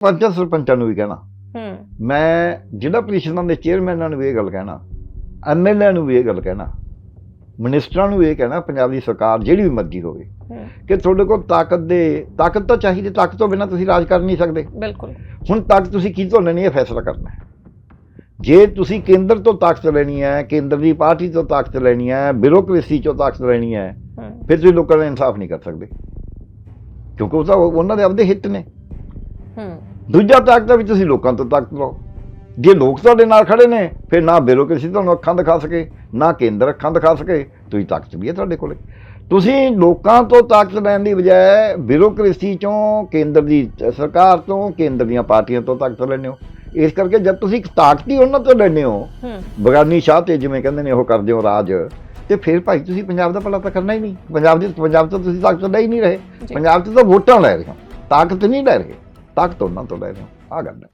ਪੰਚਾਇਤ ਸਰਪੰਚਾਂ ਨੂੰ ਵੀ ਕਹਿਣਾ। ਹੂੰ। ਮੈਂ ਜ਼ਿਲ੍ਹਾ ਪ੍ਰੀਸ਼ਦਾਂ ਦੇ ਚੇਅਰਮੈਨਾਂ ਨੂੰ ਵੀ ਇਹ ਗੱਲ ਕਹਿਣਾ। ਐਮਐਲਏ ਨੂੰ ਵੀ ਇਹ ਗੱਲ ਕਹਿਣਾ। ਮਿਨਿਸਟਰਾਂ ਨੂੰ ਇਹ ਕਹਿਣਾ ਪੰਜਾਬ ਦੀ ਸਰਕਾਰ ਜਿਹੜੀ ਵੀ ਮਰਜ਼ੀ ਹੋਵੇ। ਕਿ ਤੁਹਾਡੇ ਕੋਲ ਤਾਕਤ ਦੇ ਤਾਕਤ ਤਾਂ ਚਾਹੀਦੀ ਤਾਕਤ ਤੋਂ ਬਿਨਾਂ ਤੁਸੀਂ ਰਾਜ ਕਰ ਨਹੀਂ ਸਕਦੇ। ਬਿਲਕੁਲ। ਹੁਣ ਤਾਕਤ ਤੁਸੀਂ ਕੀ ਤੋਂ ਲੈਣੀ ਹੈ? ਫੈਸਲਾ ਕਰਨਾ ਹੈ। ਜੇ ਤੁਸੀਂ ਕੇਂਦਰ ਤੋਂ ਤਾਕਤ ਲੈਣੀ ਹੈ ਕੇਂਦਰ ਦੀ ਪਾਰਟੀ ਤੋਂ ਤਾਕਤ ਲੈਣੀ ਹੈ ਬਿਊਰੋਕ੍ਰੇਸੀ ਤੋਂ ਤਾਕਤ ਲੈਣੀ ਹੈ ਹੂੰ। ਫਿਰ ਤੁਸੀਂ ਲੋਕਾਂ ਦਾ ਇਨਸਾਫ ਨਹੀਂ ਕਰ ਸਕਦੇ। ਕਿਉਂਕਿ ਉਹ ਤਾਂ ਉਹਨਾਂ ਦੇ ਆਪਦੇ ਹਿੱਤ ਨੇ। ਹੂੰ। ਦੂਜਾ ਤਾਕਤ ਦਾ ਵੀ ਤੁਸੀਂ ਲੋਕਾਂ ਤੋਂ ਤਾਕਤ ਲਓ। ਜੇ ਲੋਕ ਤੁਹਾਡੇ ਨਾਲ ਖੜੇ ਨੇ ਫਿਰ ਨਾ ਬਿਊਰੋਕ੍ਰੇਸੀ ਤੁਹਾਨੂੰ ਅੱਖਾਂ ਦਿਖਾ ਸਕੇ ਨਾ ਕੇਂਦਰ ਅੱਖਾਂ ਦਿਖਾ ਸਕੇ ਤੁਸੀਂ ਤਾਕਤ ਵੀ ਹੈ ਤੁਹਾਡੇ ਕੋਲੇ। ਤੁਸੀਂ ਲੋਕਾਂ ਤੋਂ ਤਾਕਤ ਲੈਣ ਦੀ ਬਜਾਏ ਬਿਊਰੋਕ੍ਰੇਸੀ ਚੋਂ ਕੇਂਦਰ ਦੀ ਸਰਕਾਰ ਤੋਂ ਕੇਂਦਰ ਦੀਆਂ ਪਾਰਟੀਆਂ ਤੋਂ ਤਾਕਤ ਲੈਂਦੇ ਹੋ। ਇਸ ਕਰਕੇ ਜਦ ਤੁਸੀਂ ਤਾਕਤ ਹੀ ਉਹਨਾਂ ਤੋਂ ਲੈਂਦੇ ਹੋ ਹੂੰ। ਬਗਾਨੀ ਸ਼ਾਹ ਤੇ ਜਿਵੇਂ ਕਹਿੰਦੇ ਨੇ ਉਹ ਕਰਦੇ ਹੋ ਰਾਜ ਤੇ ਫਿਰ ਭਾਈ ਤੁਸੀਂ ਪੰਜਾਬ ਦਾ ਭਲਾ ਤਾਂ ਕਰਨਾ ਹੀ ਨਹੀਂ। ਪੰਜਾਬ ਦੀ ਪੰਜਾਬ ਤੋਂ ਤੁਸੀਂ ਤਾਕਤ ਲੈ ਹੀ ਨਹੀਂ ਰਹੇ। ਪੰਜਾਬ 'ਚ ਤਾਂ ਵੋਟਾਂ ਲੈ ਰਹੇ ਹੋ ਤਾਕਤ ਨਹੀਂ ਲੈ ਰਹੇ। ਤਾਕਤ ਉਹਨਾਂ ਤੋਂ ਲੈ ਰਹੇ ਹੋ ਆ ਗੱਲ ਹੈ